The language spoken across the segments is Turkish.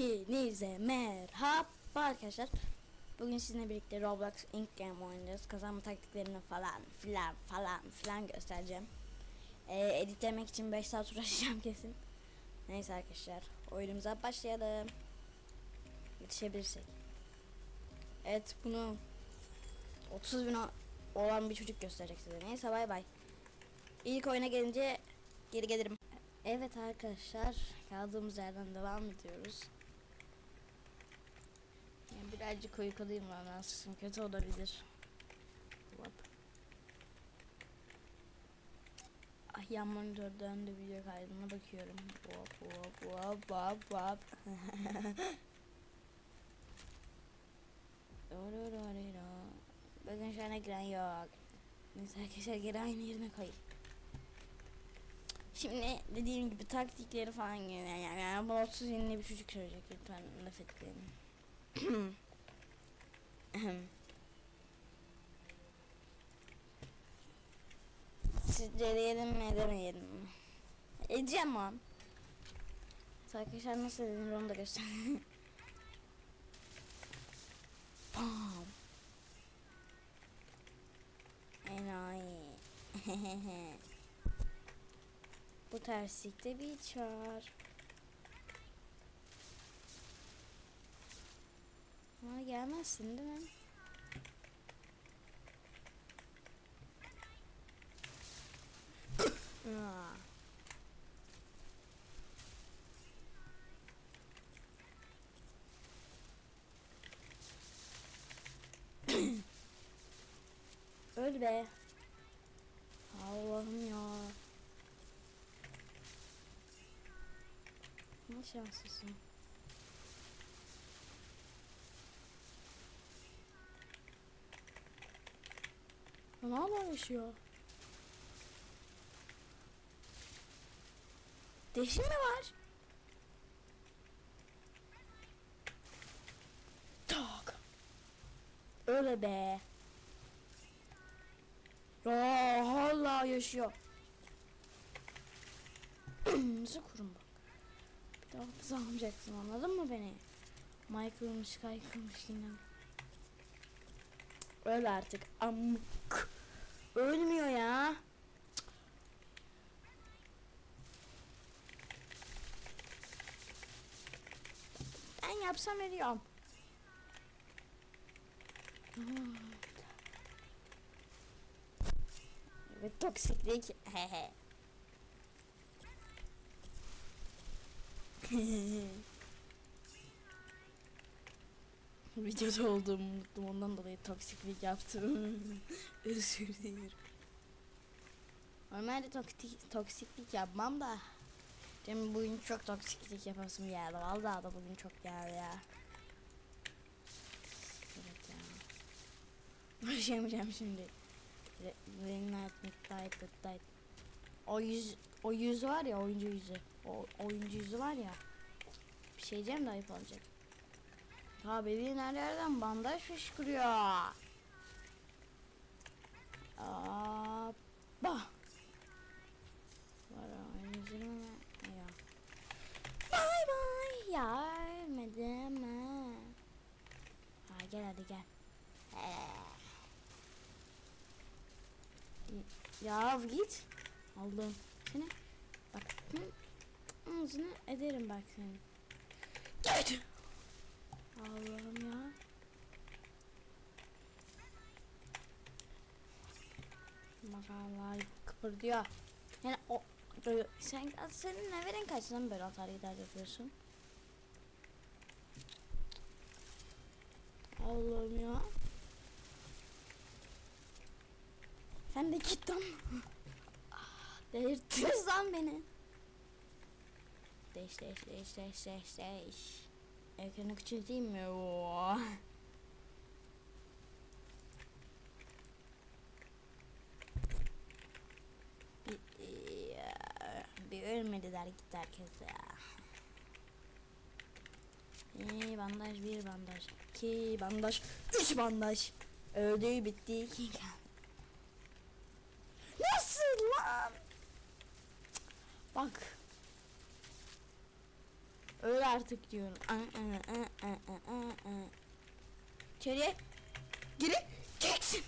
Hepinize merhaba arkadaşlar. Bugün sizinle birlikte Roblox Inc. Game oynayacağız. Kazanma taktiklerini falan filan falan filan göstereceğim. Ee, editlemek için 5 saat uğraşacağım kesin. Neyse arkadaşlar oyunumuza başlayalım. Yetişebilirsek. Evet bunu 30 bin olan bir çocuk gösterecek size. Neyse bay bay. İlk oyuna gelince geri gelirim. Evet arkadaşlar kaldığımız yerden devam ediyoruz. Yani birazcık uykuluyum ben nasılsın kötü olabilir. Hop. Ah yan monitörden de video kaydına bakıyorum. Hop hop hop hop hop. Bakın şu giren yok. Neyse arkadaşlar geri aynı yerine koyayım. Şimdi dediğim gibi taktikleri falan yani, yani, yani bu 30 yeni bir çocuk söyleyecek lütfen laf etmeyin. Sizce deneyelim mi edemeyelim mi? Edeceğim lan. Arkadaşlar nasıl edilir onu da göstereyim. Bam. Enayi. Bu terslikte bir çağır. Ama gelmezsin değil mi? Öl be. Allah'ım ya. Ne şanslısın. Ne hala yaşıyor? Deşi mi var? Tak. Öyle be. Ya hala yaşıyor. Nasıl kurum bak. Bir daha hapis almayacaksın anladın mı beni? Michael'mış kaykılmış yine. Öl artık amk. Ölmüyor ya. Ben yapsam veriyorum. Evet toksiklik. Hehe. Videoda olduğumu unuttum ondan dolayı toksiklik yaptım. Özür dilerim. Normalde toksik, toksiklik yapmam da. Cem bugün çok toksiklik yapasım geldi. Vallahi da bugün çok geldi ya. Evet ya. Uğraşamayacağım şimdi. Reignite, Midnight, Midnight. O yüz, o yüz var ya oyuncu yüzü. O oyuncu yüzü var ya. Bir şey diyeceğim de ayıp olacak. Ha bebeğin her yerden bandaj fışkırıyor. Aa, bah. Var oyuncunun? Ya. Bye bye. Ya ölmedim ha. Ha gel hadi gel. Ee. Ya git. Aldım. Seni. Bak. Hı. Ağzını ederim bak seni. Git. Allah'ım ya. Bak Allah kıpırdıyor. Yani o sen senin neverin kaç lan böyle atar gider yapıyorsun? Allah'ım ya. Sen de git lan. Ah, Delirtiyorsun lan beni. Değiş değiş değiş değiş değiş değiş. Ekranı küçülteyim mi? Oo. Bir, ya, bir ölmediler gitti herkes ya. İyi bandaj bir bandaj iki bandaj üç bandaj öldü bitti iki. Nasıl lan? Bak Öl artık diyorum. İçeriye geri geçsin.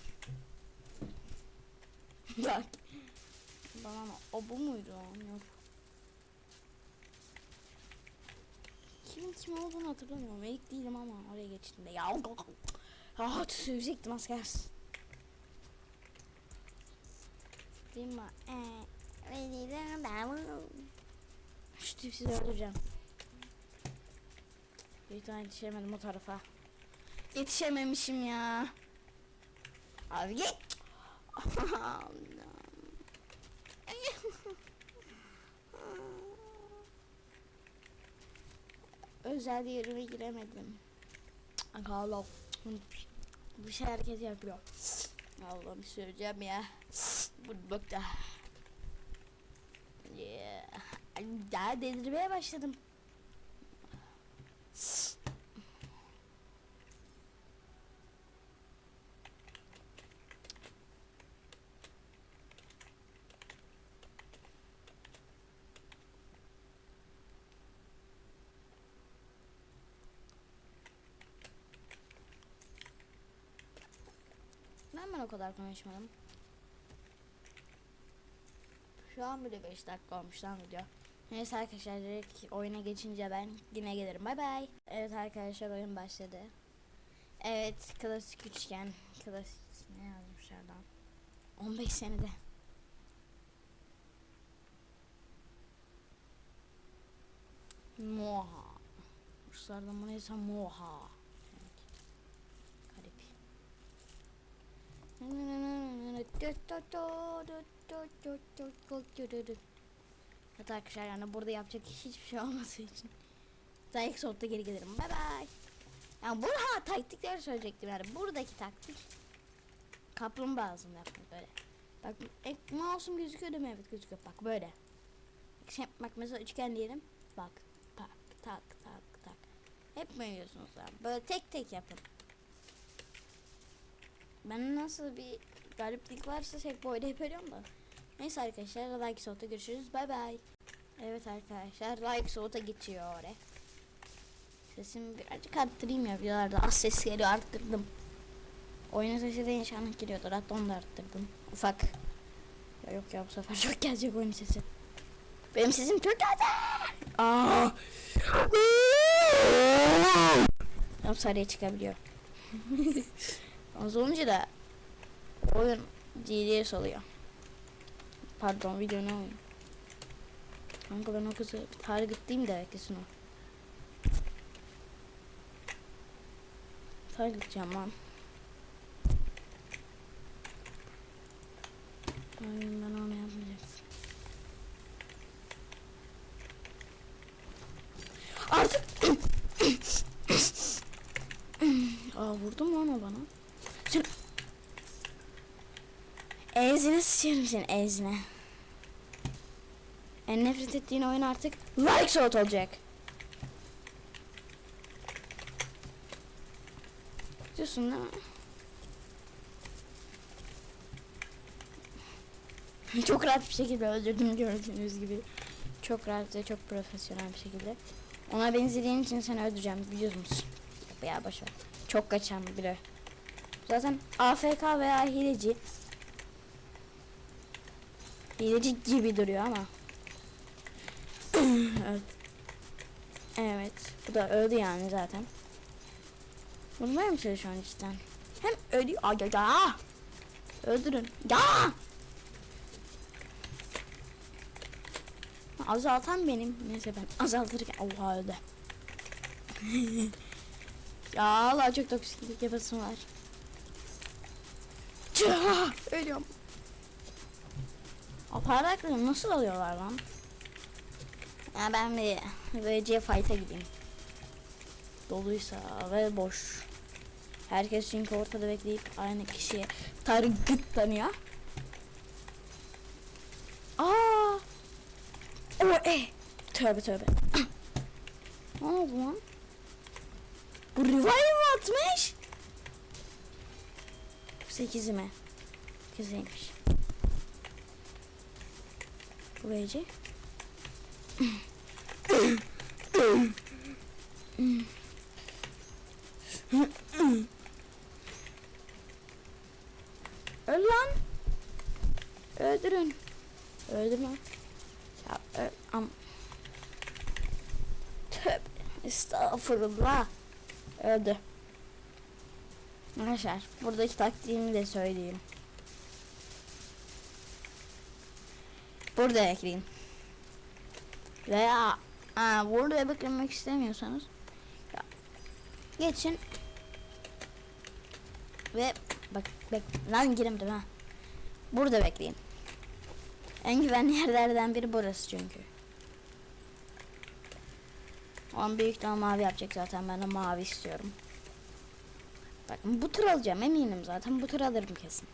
Bak. Bana o bu muydu? Yok. Kimin kim olduğunu hatırlamıyorum. İlk değilim ama oraya geçtim de. Ya Ah söyleyecektim az kalsın. Değil mi? Ee, Şu tipsiz öldüreceğim. Bir tane yetişemedim o tarafa. Yetişememişim ya. Abi git. Özel yerime giremedim. Allah bir şey hareket yapıyor. Allah'ım söyleyeceğim ya. Bu bak da. Yeah. Daha delirmeye başladım. Ben o kadar konuşmadım. Şu an bile 5 dakika olmuş lan video. Neyse arkadaşlar direkt oyuna geçince ben yine gelirim. Bay bay. Evet arkadaşlar oyun başladı. Evet klasik üçgen. Klasik ne yazmışlardan? 15 senede. Moha. Ruslardan bu neyse moha. Evet. Garip. Evet arkadaşlar yani burada yapacak hiçbir şey olmadığı için Dayak soğukta geri gelirim. Bay bay. Yani bu ha taktikleri söyleyecektim yani. Buradaki taktik kaplumbağa ağzında yapmak böyle. Bak ek, mouse'um gözüküyor değil mi? Evet gözüküyor. Bak böyle. Şey, bak mesela üçgen diyelim. Bak tak tak tak tak. Hep mi yiyorsunuz lan? Böyle tek tek yapın. Ben nasıl bir gariplik varsa hep böyle yapıyorum da. Neyse arkadaşlar like soğukta görüşürüz. Bay bay. Evet arkadaşlar like soğukta geçiyor oraya. Sesimi birazcık arttırayım ya videolarda az ses geliyor arttırdım. Oyunun sesi de inşallah geliyordur hatta onu da arttırdım. Ufak. Ya yok ya bu sefer çok gelecek oyun sesi. Benim sesim çok gelecek. Aa. Tam sarıya çıkabiliyor. Az olunca da oyun DDS oluyor. Pardon video ne oyun? Kanka ben o kızı target diyeyim de kesin o. Target lan. Hayır ben onu yapmayacaksın. Artık Aa vurdu mu lan o bana? Sen... Ezine sıçıyorum senin ezine. En nefret ettiğin oyun artık like soğut olacak. Diyorsun değil mi? çok rahat bir şekilde öldürdüm gördüğünüz gibi. Çok rahat ve çok profesyonel bir şekilde. Ona benzediğin için seni öldüreceğim biliyor musun? Ya boşver. Çok kaçan biri. Zaten AFK veya hileci. Hileci gibi duruyor ama. evet. Evet. Bu da öldü yani zaten. Vurmaya mı çalışıyor cidden? Hem ölüyor. Ay ya, ya. Öldürün. Ya. Azaltan benim. Neyse ben azaltırken. Oha öldü. ya Allah çok toksiklik yapasım var. Ölüyorum. Aparatları nasıl alıyorlar lan? Ya ben bir VC fight'a gideyim. Doluysa ve boş. Herkes çünkü ortada bekleyip aynı kişiye target tanıyor. Aa! O e. Tövbe tövbe. ne oldu lan? Bu revive atmış? 8 mi? Güzelmiş. VC. Öl lan. Öldürün. Öldürme. Ya öl. Am. Tövbe. Estağfurullah. Öldü. Arkadaşlar buradaki taktiğimi de söyleyeyim. Burada ekleyin. Veya aa, burada beklemek istemiyorsanız ya, geçin ve bak bek lan giremedim ha. Burada bekleyin. En güvenli yerlerden biri burası çünkü. On büyük ihtimal mavi yapacak zaten ben de mavi istiyorum. Bakın bu tur alacağım eminim zaten bu tur alırım kesin.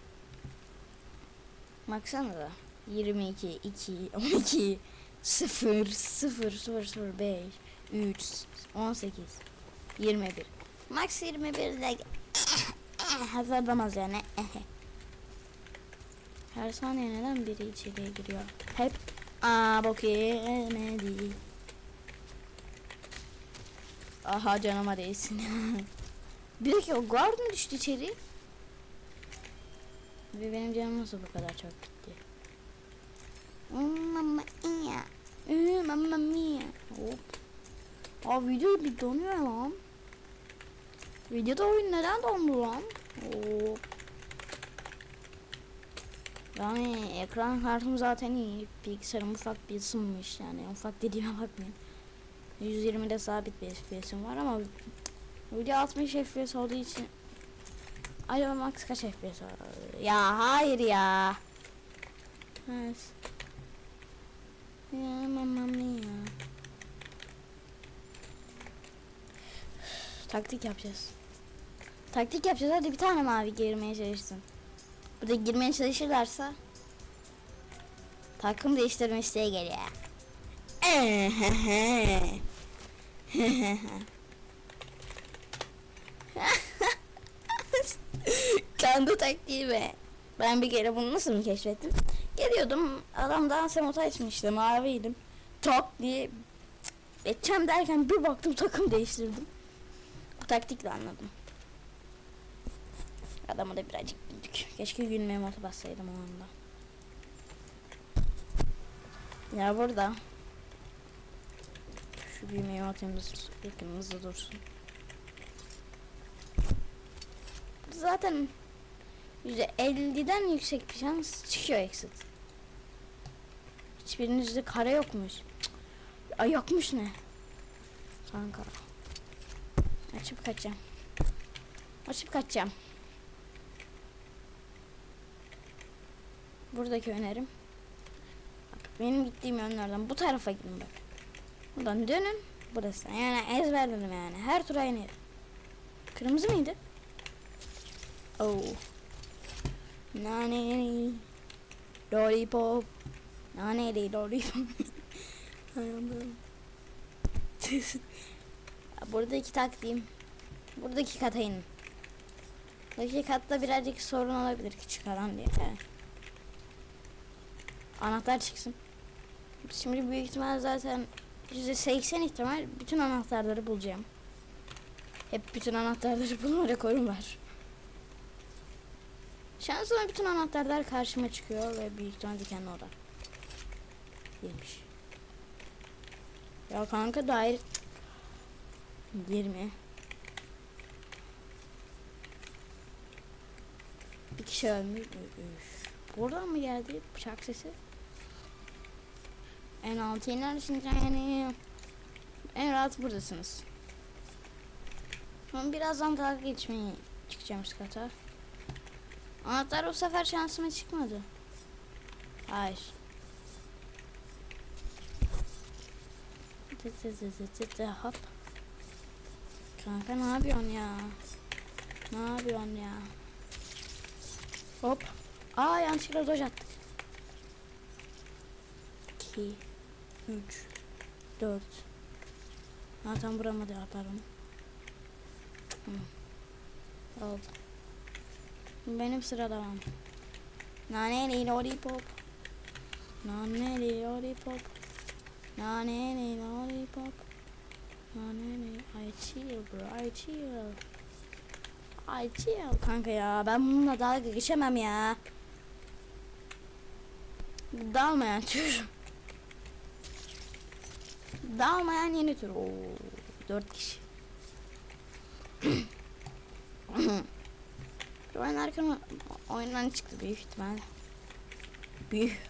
Baksanıza. 22, 2, 12, 0, 0, 0, 0, 5, 3, 18, 21. Max 21 de hazırlamaz yani. Her saniye neden biri içeriye giriyor? Hep aa bok yemedi. Aha canıma değsin. bir dakika o guard mı düştü içeri? Ve benim canım nasıl bu kadar çok gitti? Mamma mia. Ee, Mamma mia. Hop. Aa video bir donuyor lan. Videoda oyun neden dondu lan? Hop. Yani ekran kartım zaten iyi. Bilgisayarım ufak bir ısınmış yani. Ufak dediğime bakmayın. 120'de sabit bir FPS'im var ama video 60 FPS olduğu için Acaba max kaç FPS var? Ya hayır ya. Evet. Ya mamma mia. Taktik yapacağız. Taktik yapacağız. Hadi bir tane mavi girmeye çalışsın. Burada girmeye çalışırlarsa takım değiştirme isteği geliyor. Kendi taktiğimi. Ben bir kere bunu nasıl mı keşfettim? Geliyordum adam dans emota açmıştı maviydim. Top diye geçeceğim derken bir baktım takım değiştirdim. Bu taktikle anladım. Adamı da birazcık güldük. Keşke gülme emota bassaydım o anda. Ya burada. Şu gülme emotimiz yakınımızda dursun. Zaten %50'den yüksek bir şans çıkıyor exit. Hiçbirinizde kare yokmuş. Ay yokmuş ne? Kanka. Açıp kaçacağım. Açıp kaçacağım. Buradaki önerim. Bak, benim gittiğim yönlerden bu tarafa gidin bak. Buradan dönün. Burası. Yani ezberledim yani. Her tur aynı. Kırmızı mıydı? Oh. Nani. Lollipop. Lollipop. Hay Allah'ım. Buradaki taktiğim. Buradaki kata inin. Buradaki katta birazcık sorun olabilir küçük alan diye. Anahtar çıksın. Şimdi büyük ihtimal zaten %80 ihtimal bütün anahtarları bulacağım. Hep bütün anahtarları bulma rekorum var. Şansıma bütün anahtarlar karşıma çıkıyor ve büyük ihtimal dikenli oda. Girmiş. Ya kanka dair 20 Bir kişi ölmüş. Buradan mı geldi bıçak sesi? En altı inersiniz yani. En rahat buradasınız. Ben birazdan dalga geçmeye çıkacağım üst kata. Anahtar bu sefer şansıma çıkmadı. Hayır. Hop. Kanka ne yapıyorsun ya? Ne yapıyorsun ya? Hop. Aa yanlışlıkla doj attık. 2 3 4 Ha tam vuramadı ya pardon. Hı. Oldu. Benim sıra devam. Naneli lollipop. Naneli lollipop. Naneli lollipop. Naneni, I chill bro, I chill. I chill. Kanka ya ben bununla dalga geçemem ya. Dalmayan tür. Dalmayan yeni tür. Oo, dört kişi. Oynarken oyundan çıktı büyük ihtimal. Büyük.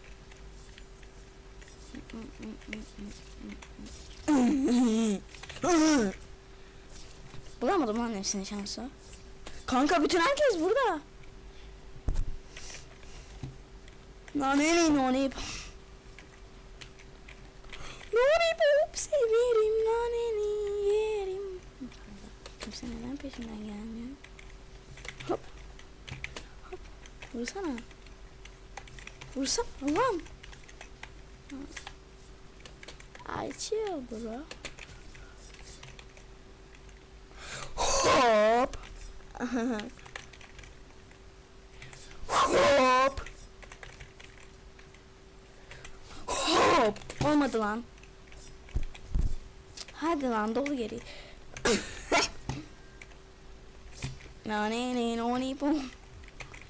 Bulamadım lan hepsinin şansı. Kanka bütün herkes burada. Naneli noni Noni pop severim naneni yerim. Kimse neden peşimden gelmiyor? Hop. Hop. Vursana. Vursana. Allah'ım. I chill bro. Hop. Hop. Hop. Olmadı lan. Hadi lan dolu geri. Na ne ne no ni pom.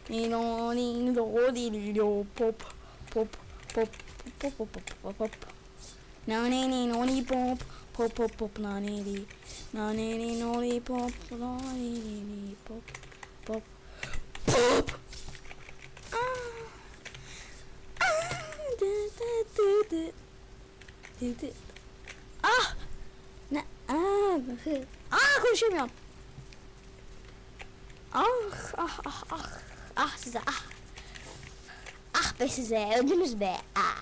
Ni no ni do di do pop pop pop pop pop pop pop pop. Na ne ne no ni pop pop pop pop na ne di. Na ne ne no ni pop na ne ne ni pop pop pop. Ah. Ah. Dı dı dı. Dı dı. Ah! Ne? Ah! Ah konuşamıyorum. Ah ah ah ah. Ah size ah. Ah be size öldünüz be. Ah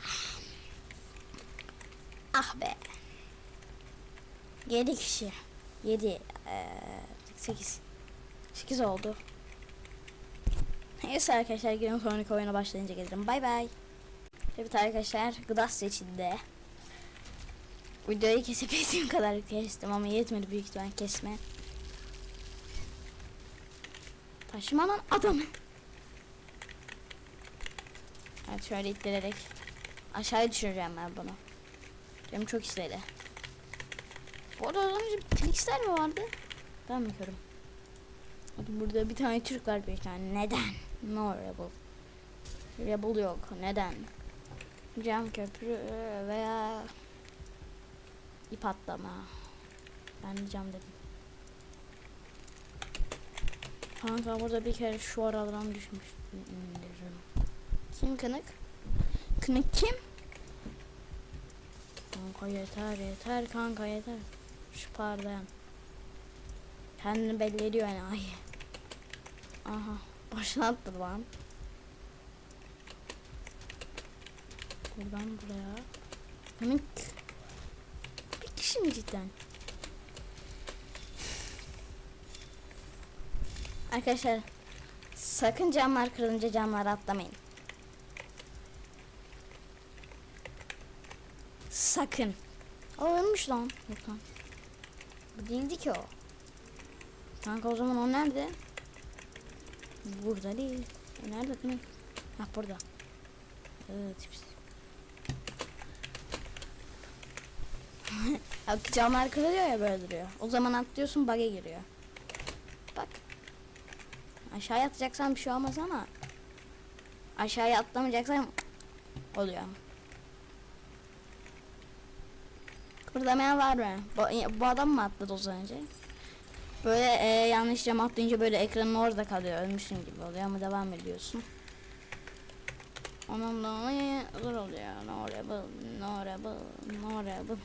7 kişi. 7 ee, 8 8 oldu. Neyse arkadaşlar günün sonraki oyuna başlayınca gelirim. Bay bay. Evet arkadaşlar gıda seçildi. Videoyu kesip kesim kadar kestim ama yetmedi büyük ihtimal kesme. Taşıma lan adamı. Evet şöyle ittirerek aşağı düşüreceğim ben bunu. Canım çok istedi. Bu arada az önce Felix'ler mi vardı? Ben? Hadi burada bir tane Türk var bir tane. Neden? No rebel. Rebel yok. Neden? Cam köprü veya ip atlama. Ben de cam dedim. Kanka burada bir kere şu aradan düşmüş. Kim kınık? Kınık kim? Kanka yeter yeter kanka yeter. Şu parlayan. Kendini belli ediyor yani ay. Aha başlattı lan. Buradan buraya. Kınık. Bir kişi mi cidden? Arkadaşlar sakın camlar kırılınca camlara atlamayın. Sakın. O ölmüş lan. Yok lan. Bu ki o. Kanka o zaman o nerede? Burada değil. E nerede kınık? Ha burada. Evet. Camlar kırılıyor ya böyle duruyor. O zaman atlıyorsun bug'e giriyor. Bak. Aşağıya atacaksan bir şey olmaz ama aşağıya atlamayacaksan oluyor. Kıpırdamayan var mı? Bu, bu adam mı atladı az önce? Böyle e, yanlış cam atlayınca böyle ekranın orada kalıyor. Ölmüşsün gibi oluyor ama devam ediyorsun. Onun da zor oluyor. No rebel, no rebel, no rebel.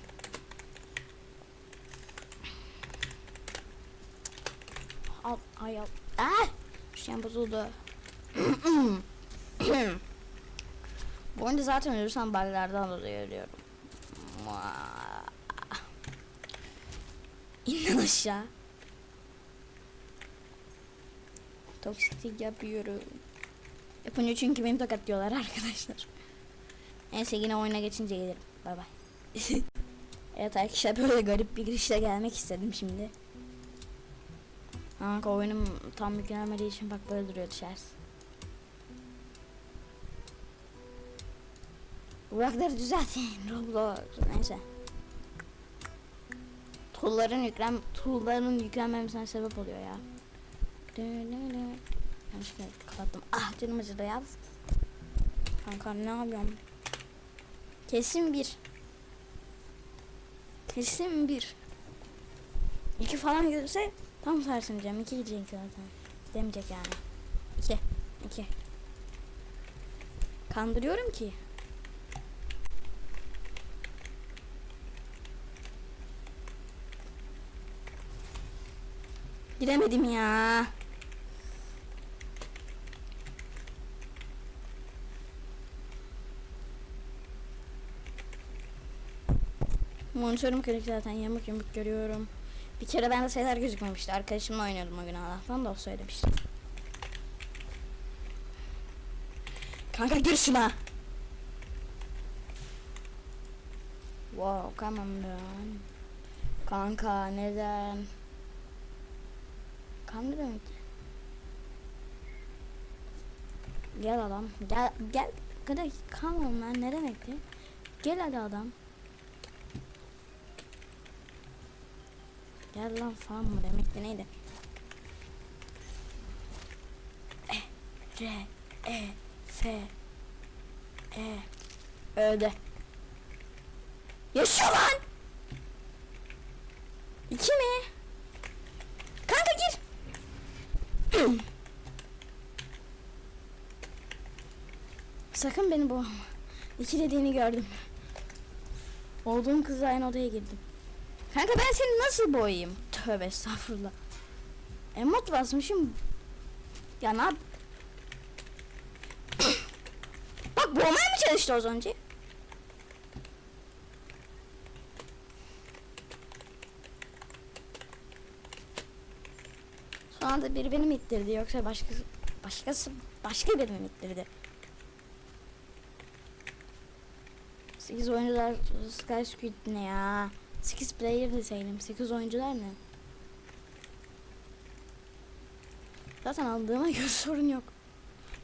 Al, ay al. Ah! Şey bozuldu. Bu oyunda zaten ölürsem buglardan dolayı ölüyorum. Muah. İn lan aşağı. Toksiklik yapıyorum. Yapınca çünkü beni tokatlıyorlar arkadaşlar. Neyse yine oyuna geçince gelirim. Bay bay. evet arkadaşlar böyle garip bir girişle gelmek istedim şimdi. Kanka oyunum tam yüklenmediği için bak böyle duruyor dışarısı. Burakları düzeltin Roblox neyse. Tool'ların yüklen tool'ların yüklenmemesine sebep oluyor ya. Yanlışlıkla kapattım. Ah canım acıdı ya. Kanka ne yapıyorum? Kesin bir. Kesin bir. İki falan gelirse tam sarsınacağım. İki gidecek zaten. Demeyecek yani. İki. İki. Kandırıyorum ki. Giremedim ya. Monitörüm kırık zaten yamuk yamuk görüyorum. Bir kere bende şeyler gözükmemişti. Arkadaşımla oynuyordum o gün Allah'tan da o söylemişti. Kanka gir şuna. Wow, come on. Kanka neden? Kandırıyor mu ki? Gel adam. Gel gel. Kadar come on man ne demekti? Gel hadi adam. Gel lan falan mı demekti neydi? E, R, E, F, E, Öde. Yaşıyor lan! İki mi? Kanka gir. Sakın beni boğma. İki dediğini gördüm. Olduğum kızla aynı odaya girdim. Kanka ben seni nasıl boğayım? Tövbe estağfurullah. Emot basmışım. Ya ne yap? Bak boğmaya mı çalıştı az önce? Son anda biri beni mi ittirdi yoksa başkası başkası başka biri mi ittirdi? 8 oyuncular Sky Squid ne ya? 8 player deseydim 8 oyuncular ne? Zaten aldığıma göre sorun yok.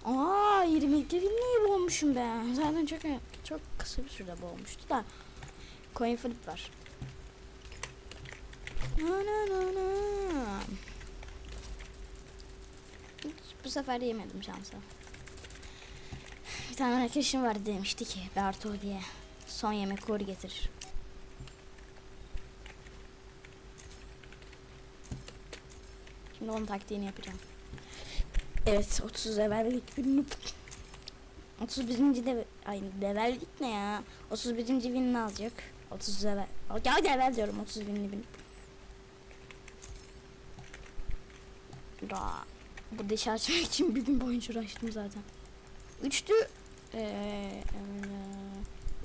Aa 22 bin niye boğmuşum ben? Zaten çok çok kısa bir sürede boğmuştu da. Coin flip var. Na na na na. Bu sefer yemedim şansa. Bir tane arkadaşım vardı demişti ki Berto diye. Son yemek uğur getirir. Şimdi onun taktiğini yapacağım. Evet 30 levellik bir noob. 31. de ay levellik ne ya? 31. winini alacak. 30 level. Ya level diyorum 30 winli bin. Daha bu dişi açmak için bir gün boyunca uğraştım zaten. Üçtü ee,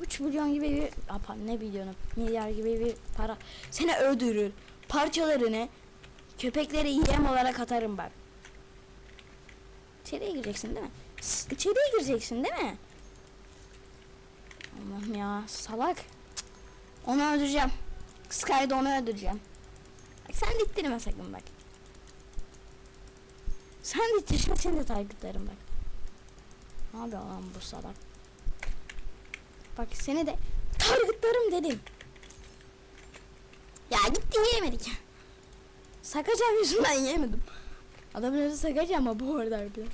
3 milyon gibi bir apa, ne milyonu milyar gibi bir para. Seni öldürür parçalarını köpeklere yem olarak atarım bak. İçeriye gireceksin değil mi? S- gireceksin değil mi? Allah'ım ya salak. Onu öldüreceğim. Sky'da onu öldüreceğim. Bak sen dittirme sakın bak sen dittirme seni de targetlarım bak ne yapıyor lan bu salak Bak seni de targetlarım dedim. Ya gitti yiyemedik. Sakacağım yüzünden yiyemedim. Adamın sakacağım ama bu arada harbiden.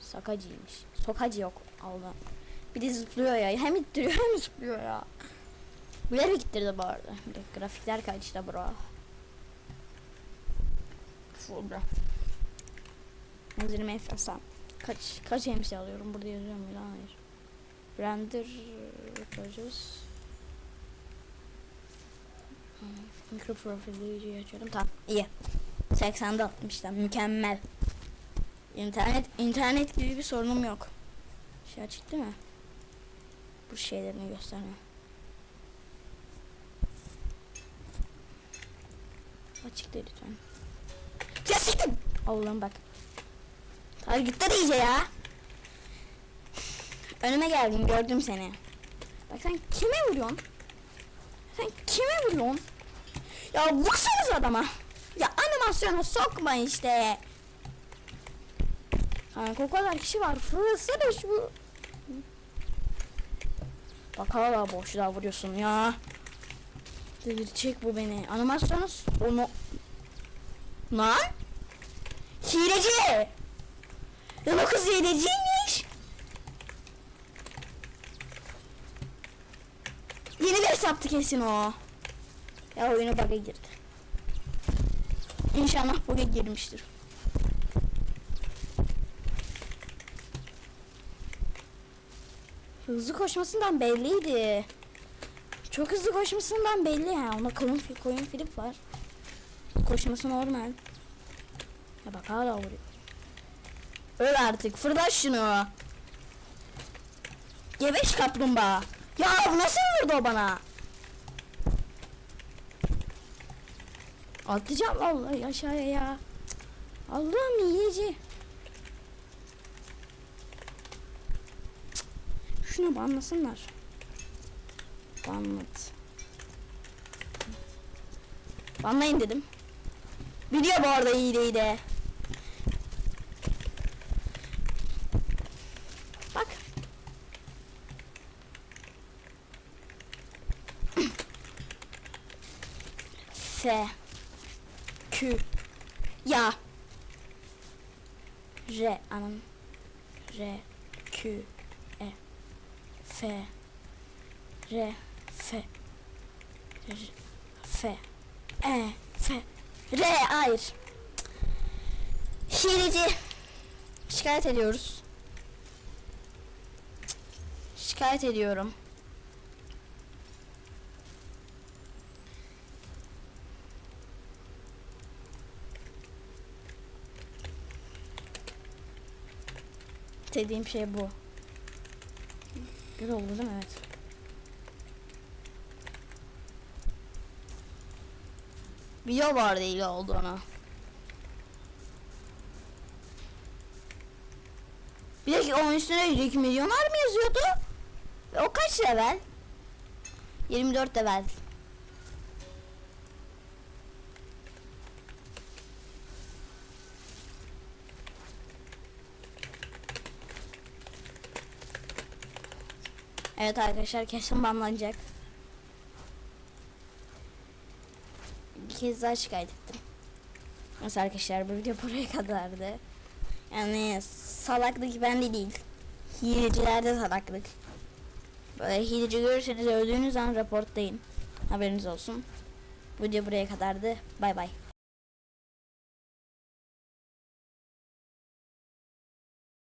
Sakacıymış. Sokacı yok. Allah. Bir de zıplıyor ya. Hem ittiriyor hem zıplıyor ya. Bilerek ittirdi bu arada. De grafikler kaçtı bro. Bro. 120 FPS kaç kaç MC alıyorum? Burada yazıyor mu hayır. Render yapacağız mikro profilleri açıyorum. Tamam iyi. 80'de atmışlar mükemmel. İnternet internet gibi bir sorunum yok. Şey açık değil mi? Bu şeylerini gösterme. Açık değil lütfen ya siktim Allah'ım bak Hadi iyice ya. Önüme geldin gördüm seni. Bak sen kime vuruyorsun? Sen kime vuruyorsun? Ya vursanız adama. Ya animasyona sokma işte. Kanka o kadar kişi var. Fırlasana şu. Bak hala boşluğa vuruyorsun ya. Delirecek bu beni. Animasyonuz onu... Lan! Hileci! Lan o kız hileciymiş. Yeni bir hesaptı kesin o. Ya oyuna bug'a girdi. İnşallah bug'a girmiştir. Hızlı koşmasından belliydi. Çok hızlı koşmasından belli ya. Ona koyun, koyun Filip var. Koşması normal. Ya bak hala vuruyor. Öl artık fırlat şunu. Gebeş kaplumbağa. Ya nasıl vurdu o bana? Atlayacağım vallahi aşağıya ya. Allah'ım yiyeci. Şunu banlasınlar. Banlat. Banlayın dedim. Biliyor bu arada iyi de. Bak. F Q Ya. R anam. R. Q E. F. R. F. R. F. E R hayır Hileci Şikayet ediyoruz Şikayet ediyorum Dediğim şey bu. Bir oldu değil mi? Evet. Video vardı iyi olduğunu. Bir dakika onun üstüne Rick Milyoner mı yazıyordu? Ve o kaç level? 24 level. Evet arkadaşlar kesin banlanacak. Kez daha şikayet ettim. Neyse arkadaşlar bu video buraya kadardı. Yani salaklık bende değil. Hilecilerde salaklık. Böyle hileci görürseniz öldüğünüz an raportlayın. Haberiniz olsun. Video buraya kadardı. Bay bay.